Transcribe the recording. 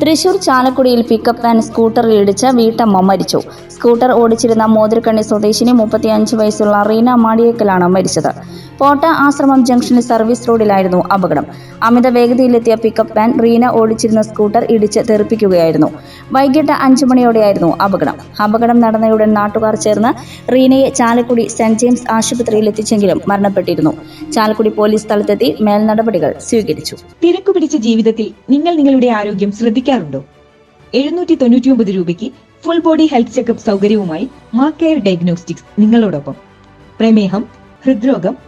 തൃശൂർ ചാലക്കുടിയിൽ pickup van സ്കൂട്ടറിൽ ഇടിച്ച് വീട്ടമ്മ മരിച്ചു. സ്കൂട്ടർ ഓടിച്ചിരുന്ന മോതിരക്കണ്ണി സ്വദേശിനി മുപ്പത്തിയഞ്ച് വയസ്സുള്ള റീന മാടിയേക്കലാണ് മരിച്ചത്. പോട്ട ആശ്രമം ജംഗ്ഷനിൽ സർവീസ് റോഡിലായിരുന്നു അപകടം. അമിത വേഗതയിലെത്തിയ പിക്കപ്പ് വാൻ റീന ഓടിച്ചിരുന്ന സ്കൂട്ടർ ഇടിച്ച് തെറിപ്പിക്കുകയായിരുന്നു. വൈകിട്ട് അഞ്ചു മണിയോടെയായിരുന്നു അപകടം. അപകടം നടന്നയുടൻ നാട്ടുകാർ ചേർന്ന് റീനയെ ചാലക്കുടി സെന്റ് ജെയിംസ് ആശുപത്രിയിൽ എത്തിച്ചെങ്കിലും മരണപ്പെട്ടിരുന്നു. ചാലക്കുടി പോലീസ് സ്ഥലത്തെത്തി മേൽനടപടികൾ സ്വീകരിച്ചു. തിരക്കു പിടിച്ച ജീവിതത്തിൽ നിങ്ങൾ നിങ്ങളുടെ ആരോഗ്യം ശ്രദ്ധിക്കാറുണ്ടോ? എഴുന്നൂറ്റി തൊണ്ണൂറ്റിയൊമ്പത് രൂപയ്ക്ക് ഫുൾ ബോഡി ഹെൽത്ത് ചെക്കപ്പ് സൗകര്യവുമായി മാ കെയർ ഡയഗ്നോസ്റ്റിക്സ് നിങ്ങളോടൊപ്പം. പ്രമേഹം ഹൃദ്രോഗം